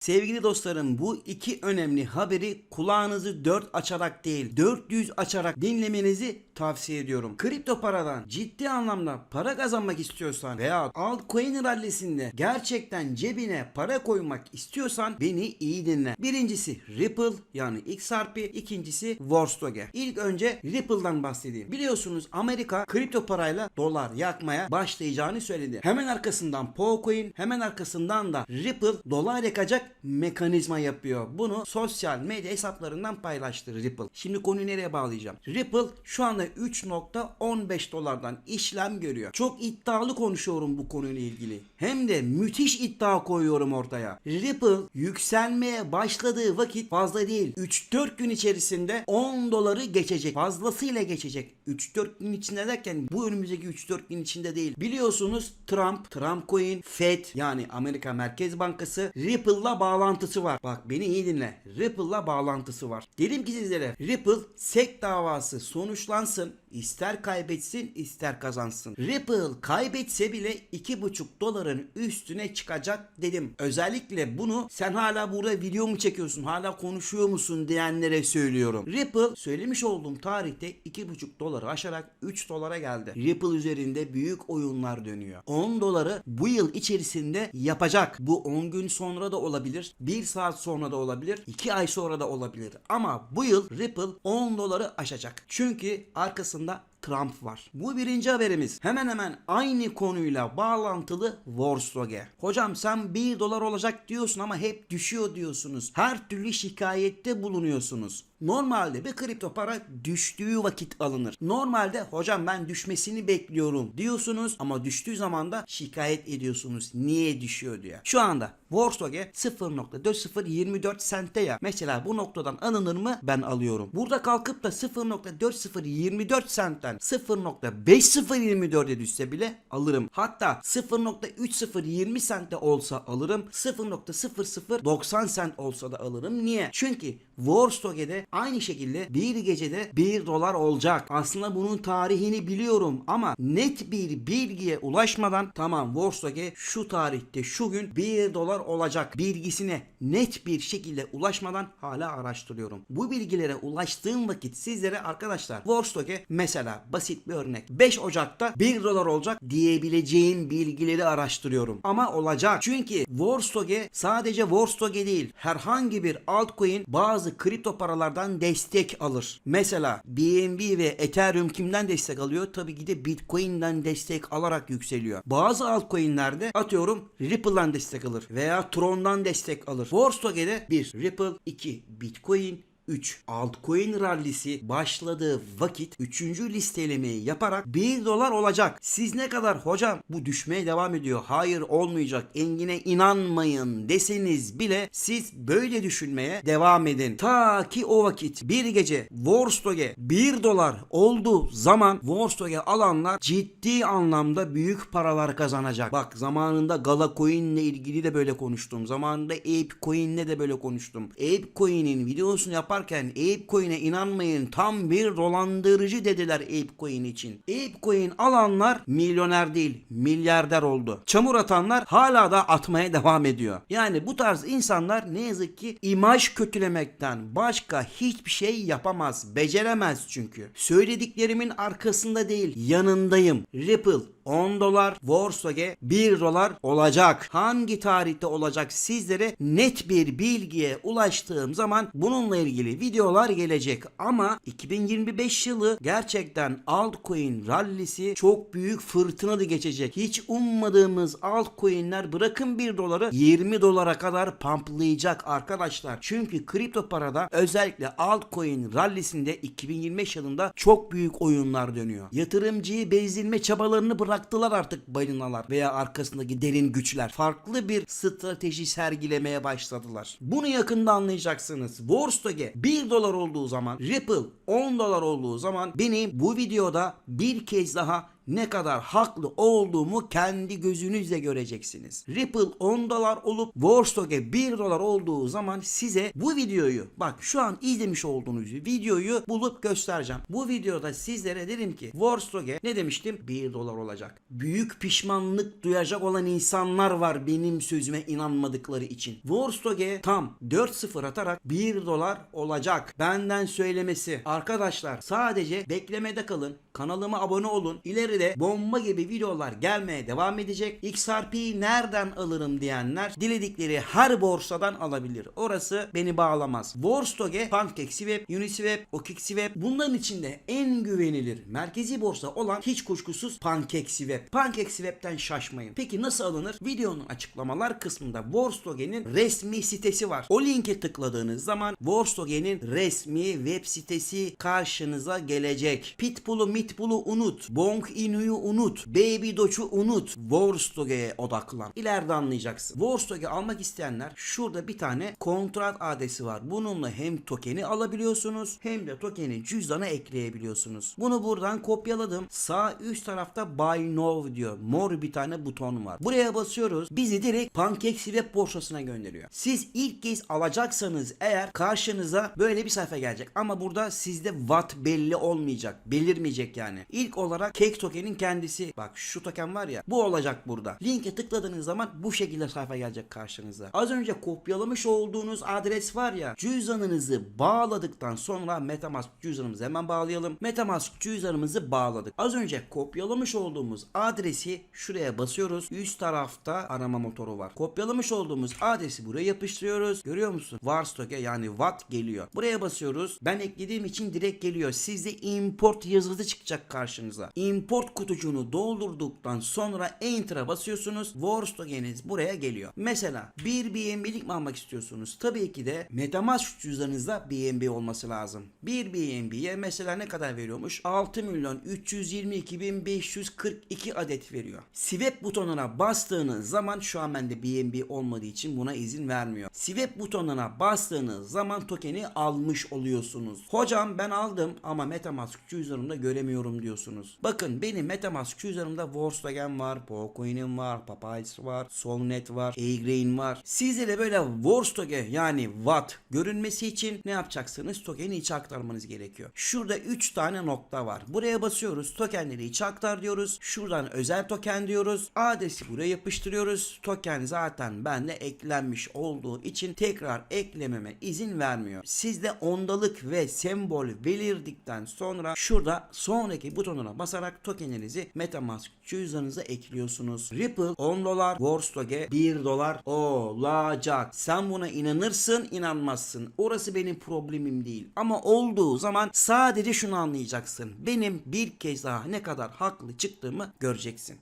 Sevgili dostlarım bu iki önemli haberi kulağınızı dört açarak değil 400 açarak dinlemenizi tavsiye ediyorum. Kripto paradan ciddi anlamda para kazanmak istiyorsan veya altcoin rallisinde gerçekten cebine para koymak istiyorsan beni iyi dinle. Birincisi Ripple yani XRP, ikincisi Vorstoge. İlk önce Ripple'dan bahsedeyim. Biliyorsunuz Amerika kripto parayla dolar yakmaya başlayacağını söyledi. Hemen arkasından Pocoin, hemen arkasından da Ripple dolar yakacak mekanizma yapıyor. Bunu sosyal medya hesaplarından paylaştı Ripple. Şimdi konuyu nereye bağlayacağım? Ripple şu anda 3.15 dolardan işlem görüyor. Çok iddialı konuşuyorum bu konuyla ilgili. Hem de müthiş iddia koyuyorum ortaya. Ripple yükselmeye başladığı vakit fazla değil. 3-4 gün içerisinde 10 doları geçecek. Fazlasıyla geçecek. 3-4 gün içinde derken bu önümüzdeki 3-4 gün içinde değil. Biliyorsunuz Trump, Trump Coin, Fed yani Amerika Merkez Bankası Ripple'la bağlantısı var. Bak beni iyi dinle. Ripple'la bağlantısı var. Dedim ki sizlere Ripple SEC davası sonuçlansın. İster kaybetsin ister kazansın. Ripple kaybetse bile 2,5 doların üstüne çıkacak dedim. Özellikle bunu sen hala burada video mu çekiyorsun hala konuşuyor musun diyenlere söylüyorum. Ripple söylemiş olduğum tarihte 2,5 doları aşarak 3 dolara geldi. Ripple üzerinde büyük oyunlar dönüyor. 10 doları bu yıl içerisinde yapacak. Bu 10 gün sonra da olabilir. 1 saat sonra da olabilir. 2 ay sonra da olabilir. Ama bu yıl Ripple 10 doları aşacak. Çünkü arkasında Trump var. Bu birinci haberimiz. Hemen hemen aynı konuyla bağlantılı Vorstoge. Hocam sen 1 dolar olacak diyorsun ama hep düşüyor diyorsunuz. Her türlü şikayette bulunuyorsunuz. Normalde bir kripto para düştüğü vakit alınır. Normalde hocam ben düşmesini bekliyorum diyorsunuz ama düştüğü zaman da şikayet ediyorsunuz. Niye düşüyor diye. Şu anda Vorstoge 0.4024 sente ya. Mesela bu noktadan alınır mı? Ben alıyorum. Burada kalkıp da 0.4024 sentten 0.5024'e düşse bile alırım. Hatta 0.3020 sente olsa alırım. 0.0090 sent olsa da alırım. Niye? Çünkü Vorstoge'de aynı şekilde bir gecede 1 dolar olacak. Aslında bunun tarihini biliyorum ama net bir bilgiye ulaşmadan tamam Vorstoge şu tarihte şu gün 1 dolar olacak bilgisine net bir şekilde ulaşmadan hala araştırıyorum. Bu bilgilere ulaştığım vakit sizlere arkadaşlar Vorstoge mesela basit bir örnek 5 Ocak'ta 1 dolar olacak diyebileceğim bilgileri araştırıyorum. Ama olacak. Çünkü Vorstoge sadece Vorstoge değil herhangi bir altcoin bazı kripto paralardan destek alır. Mesela BNB ve Ethereum kimden destek alıyor? Tabii ki de Bitcoin'den destek alarak yükseliyor. Bazı altcoin'lerde atıyorum Ripple'dan destek alır veya Tron'dan destek alır. Vorstoge'de 1 Ripple, 2 Bitcoin, 3. Altcoin rallisi başladığı vakit 3. listelemeyi yaparak 1 dolar olacak. Siz ne kadar hocam bu düşmeye devam ediyor. Hayır olmayacak. Engine inanmayın deseniz bile siz böyle düşünmeye devam edin. Ta ki o vakit bir gece Vorstoge 1 dolar olduğu zaman Vorstoge alanlar ciddi anlamda büyük paralar kazanacak. Bak zamanında Gala Coin ile ilgili de böyle konuştum. Zamanında Ape Coin ile de böyle konuştum. Ape Coin'in videosunu yaparken Ape Coin'e inanmayın tam bir dolandırıcı dediler Ape Coin için. Ape Coin alanlar milyoner değil milyarder oldu. Çamur atanlar hala da atmaya devam ediyor. Yani bu tarz insanlar ne yazık ki imaj kötülemekten başka hiçbir şey yapamaz. Beceremez çünkü. Söylediklerimin arkasında değil yanındayım. Ripple 10 dolar, Vorstoge 1 dolar olacak. Hangi tarihte olacak sizlere net bir bilgiye ulaştığım zaman bununla ilgili videolar gelecek. Ama 2025 yılı gerçekten altcoin rallisi çok büyük fırtınalı geçecek. Hiç ummadığımız altcoin'ler bırakın 1 doları 20 dolara kadar pamplayacak arkadaşlar. Çünkü kripto parada özellikle altcoin rallisinde 2025 yılında çok büyük oyunlar dönüyor. Yatırımcıyı bezdirme çabalarını bıraktılar artık balinalar veya arkasındaki derin güçler. Farklı bir strateji sergilemeye başladılar. Bunu yakında anlayacaksınız. Vorstoge 1 dolar olduğu zaman Ripple 10 dolar olduğu zaman beni bu videoda bir kez daha ne kadar haklı olduğumu kendi gözünüzle göreceksiniz. Ripple 10 dolar olup Warstock'e 1 dolar olduğu zaman size bu videoyu bak şu an izlemiş olduğunuz videoyu bulup göstereceğim. Bu videoda sizlere dedim ki Warstock'e ne demiştim? 1 dolar olacak. Büyük pişmanlık duyacak olan insanlar var benim sözüme inanmadıkları için. Warstock'e tam 4-0 atarak 1 dolar olacak. Benden söylemesi. Arkadaşlar sadece beklemede kalın. Kanalıma abone olun. İleride bomba gibi videolar gelmeye devam edecek. XRP'yi nereden alırım diyenler diledikleri her borsadan alabilir. Orası beni bağlamaz. Warstock'e PancakeSwap, Uniswap, OKXSwap bunların içinde en güvenilir merkezi borsa olan hiç kuşkusuz PancakeSwap. PancakeSwap'ten şaşmayın. Peki nasıl alınır? Videonun açıklamalar kısmında Warstock'in resmi sitesi var. O linke tıkladığınız zaman Warstock'in resmi web sitesi karşınıza gelecek. Pitbull'u Mitbull'u unut. Bong Inu'yu unut. Baby Doge'u unut. Warstock'e odaklan. İleride anlayacaksın. Warstock'e almak isteyenler şurada bir tane kontrat adresi var. Bununla hem tokeni alabiliyorsunuz hem de tokeni cüzdana ekleyebiliyorsunuz. Bunu buradan kopyaladım. Sağ üst tarafta Buy Now diyor. Mor bir tane buton var. Buraya basıyoruz. Bizi direkt PancakeSwap borsasına gönderiyor. Siz ilk kez alacaksanız eğer karşınıza böyle bir sayfa gelecek. Ama burada sizde watt belli olmayacak. Belirmeyecek yani. İlk olarak Cake tokenin kendisi. Bak şu token var ya. Bu olacak burada. Linke tıkladığınız zaman bu şekilde sayfa gelecek karşınıza. Az önce kopyalamış olduğunuz adres var ya. Cüzdanınızı bağladıktan sonra Metamask cüzdanımızı hemen bağlayalım. Metamask cüzdanımızı bağladık. Az önce kopyalamış olduğumuz adresi şuraya basıyoruz. Üst tarafta arama motoru var. Kopyalamış olduğumuz adresi buraya yapıştırıyoruz. Görüyor musun? Warstock'e yani Watt geliyor. Buraya basıyoruz. Ben eklediğim için direkt geliyor. Sizde import yazısı çıkacak karşınıza. Import kutucuğunu doldurduktan sonra Enter'a basıyorsunuz. Warstock'eniz buraya geliyor. Mesela bir BNB'lik mi almak istiyorsunuz? Tabii ki de Metamask cüzdanınızda BNB olması lazım. Bir BNB'ye mesela ne kadar veriyormuş? 6 milyon 322 bin 542 adet veriyor. Swap butonuna bastığınız zaman şu an bende BNB olmadığı için buna izin vermiyor. Swap butonuna bastığınız zaman tokeni almış oluyorsunuz. Hocam ben aldım ama Metamask cüzdanımda göremiyorum diyorsunuz. Bakın benim Metamask cüzdanımda Warstogen var, Pocoin'im var, Papyrus var, Solnet var, A-Grain var. Sizde de böyle Warstoge yani Watt görünmesi için ne yapacaksınız? Tokeni içe aktarmanız gerekiyor. Şurada 3 tane nokta var. Buraya basıyoruz. Tokenleri içe aktar diyoruz. Şuradan özel token diyoruz. Adresi buraya yapıştırıyoruz. Token zaten bende eklenmiş olduğu için tekrar eklememe izin vermiyor. Sizde ondalık ve sembol belirdikten sonra şurada sonraki butonuna basarak tokenlerinizi Metamask cüzdanınıza ekliyorsunuz. Ripple 10 dolar, Warstoge 1 dolar olacak. Sen buna inanırsın, inanmazsın. Orası benim problemim değil. Ama olduğu zaman sadece şunu anlayacaksın. Benim bir kez daha ne kadar haklı çıktığımı göreceksin.